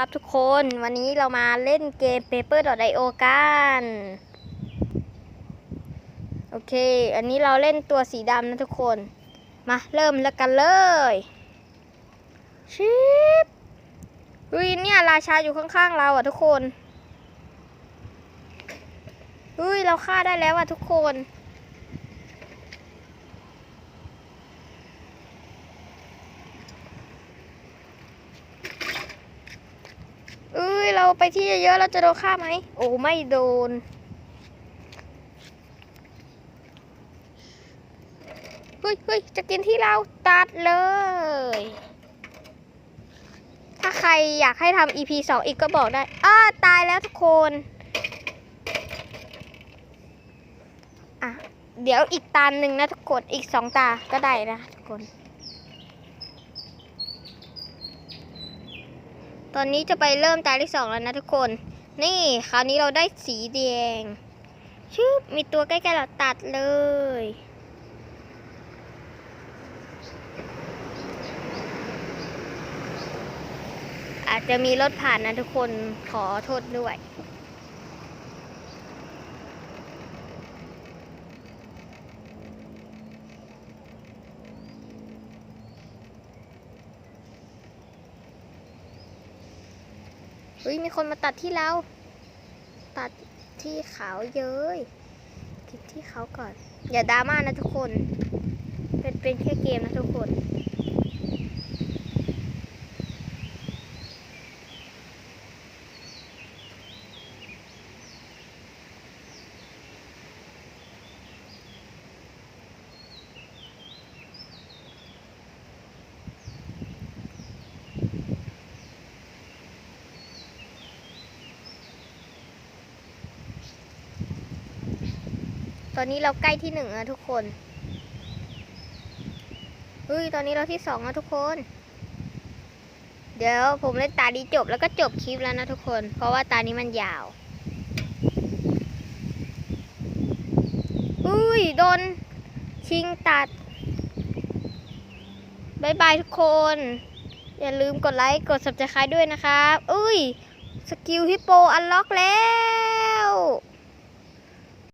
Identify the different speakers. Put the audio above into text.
Speaker 1: ครับทุกคนวันนี้เรามาเล่นเกม Paper.io กันโอเค อันนี้เราเล่นตัวสีดำนะทุกคน มาเริ่มแล้วกันเลยชิปอุ้ยเนี่ยราชาอยู่ข้างๆเราอะทุกคนอุ้ยเราฆ่าได้แล้วอะทุกคน เอ้ย เรา ไปที่เยอะๆเราจะโดนฆ่าไหม โอ้ไม่โดน เฮ้ยเฮ้ยจะกินที่เราตัดเลย ถ้าใครอยากให้ทำ EP 2 อีกก็บอกได้ อ้าตายแล้วทุกคน อะ เดี๋ยวอีกตาหนึ่งนะทุกคน อีกสองตาก็ได้นะทุกคน ตอนนี้จะไปเริ่มตาที่สองแล้วนะทุกคน นี่คราวนี้เราได้สีแดงชึบมีตัวใกล้ๆเราตัดเลย อาจจะมีรถผ่านนะทุกคนขอโทษด้วย เฮ้ยมีคนมาตัดที่เรา ตัดที่เขาเย้ยคิปที่เขาก่อน อย่าดราม่านะทุกคน เป็นเป็นแค่เกมนะทุกคน ตอนนี้เราใกล้ที่หนึ่งแล้วทุกคนเฮ้ยตอนนี้เราที่สองแล้วทุกคน เดี๋ยวผมเล่นตาดีจบแล้วก็จบคลิปแล้วนะทุกคน เพราะว่าตานี้มันยาวอุ้ยโดนชิงตัดบายบายทุกคน อย่าลืมกดไลค์ กด subscribe ด้วยนะครับ อุ้ย สกิลฮิปโป อันล็อกแล้ว